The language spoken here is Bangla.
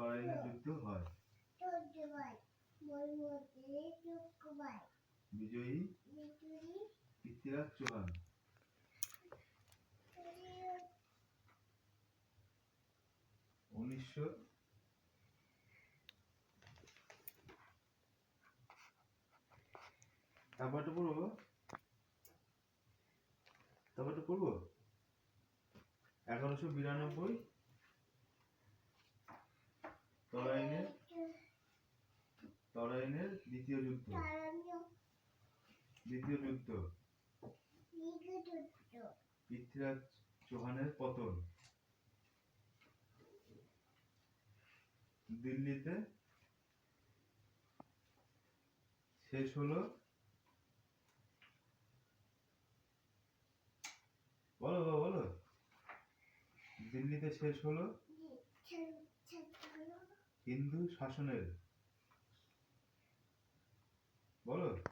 তরাইনের যুদ্ধ হয়। বিজয়ী পৃথ্বীরাজ চৌহান। উনিশশো তারপরটা পড়ব তারপরটা পড়ব এগারোশো বিরানব্বই তরাইনের তরাইনের দ্বিতীয় যুদ্ধ। দ্বিতীয় যুদ্ধ। পৃথ্বীরাজ চৌহানের পতন। দিল্লিতে শেষ হলো। বলো বলো। দিল্লিতে শেষ হলো। হিন্দু শাসনের। বলো।